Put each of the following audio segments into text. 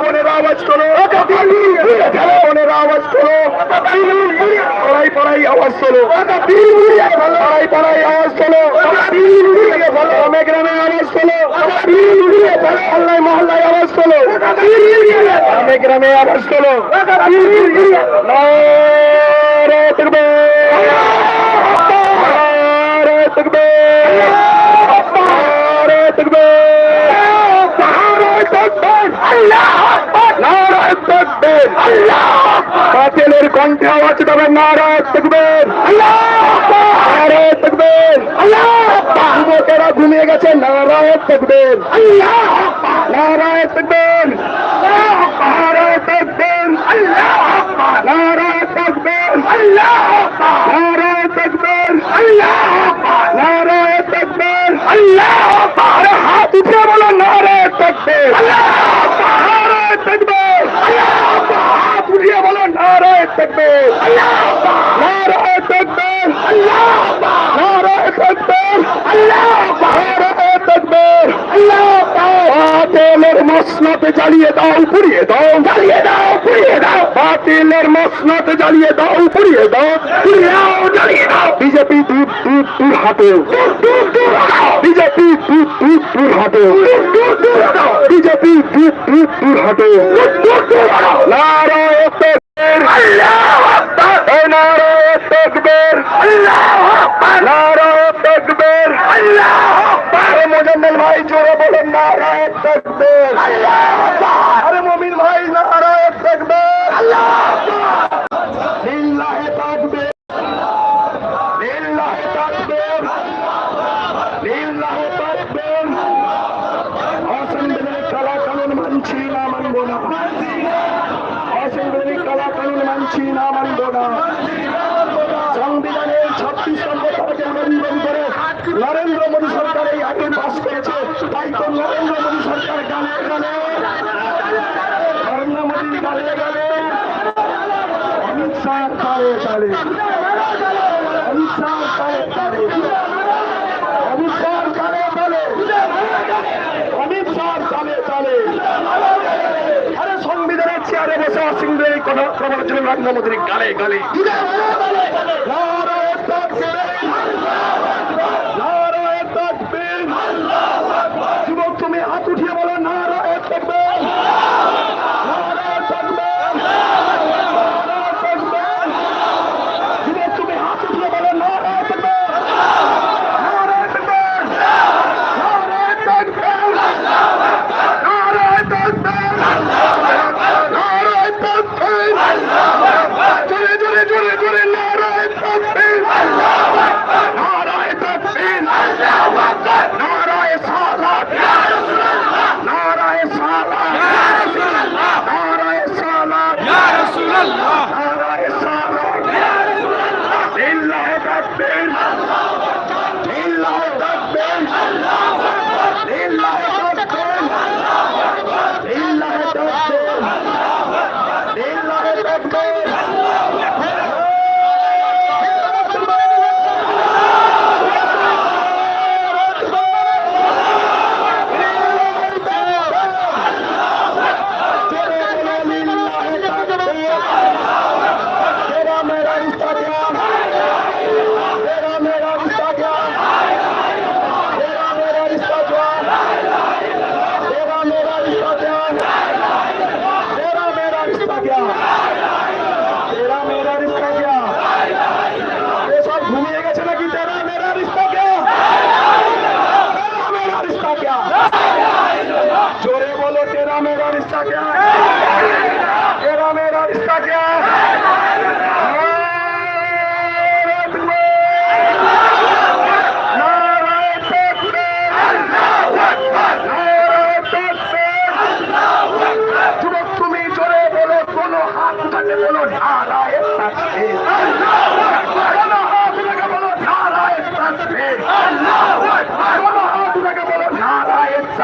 বোনের আওয়াজ করো। বোনের আওয়াজ করো। পড়াই পড়াই আওয়াজ তোলো পড়াই পড়াই আওয়াজ তোলো গ্রামে গ্রামে আওয়াজ তোলো মহল্লায় মহল্লায় আওয়াজ তোলো গ্রামে গ্রামে আওয়াজ তোলো নারে তকবীর নারে তকবীর নারে তকবীর নারে তকবীর নারে তকবীর বাতিলের কণ্ঠে আওয়াজ দেবে নারে তকবীর নারে তকবীর যুবকেরা ঘুমিয়ে গেছে নারায় তকবীর নারায় তকবীর নারায় তকবীর নারায় তকবীর নারায় তকবীর নারায় তকবীর আরে হাত উঠে বলো নারায় নারায় তকবীর হাত বলো নারায় নারায় নারায় নারায় বাতিলের মসনদ জ্বালিয়ে দাও পুড়িয়ে দাও। জ্বালিয়ে দাও পুড়িয়ে দাও। বাতিলের মসনদ জ্বালিয়ে দাও পুড়িয়ে দাও। পুড়িয়ে দাও জ্বালিয়ে দাও। বিজেপি দূর দূর দূর হাটে দূর দূর বিজেপি দূর দূর হাটে বিজেপি দূর দূর দূর হাটে ভাই, জোরে বলেন নারায় তকবীর আরে মুমিন ভাই নারায় তকবীর না সংবিধানের ছাব্বিশ নম্বর ধারাকে উল্লঙ্ঘন করে নরেন্দ্র মোদী সরকার এই আইন পাস করেছে। তাই তো নরেন্দ্র মোদী সরকার গানে গানে নরেন্দ্র মোদী গালে গালে, অমিত শাহ তালে তালে, অমিত শাহ তালে তালে। তালে অমিত শাহ তালে তালে আরে সংবিধানের চেয়ারে বসে অসংবিধানের এই কথা প্রবল ছিল নরেন্দ্র মোদীর গালে। গালে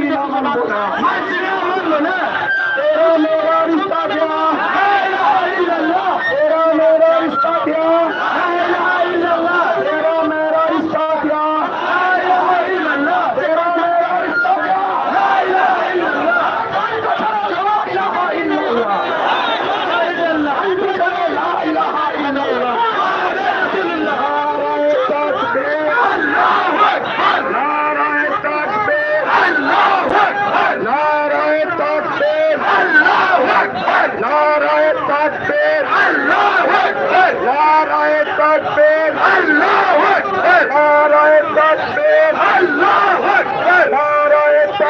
মানবো না? মানবো না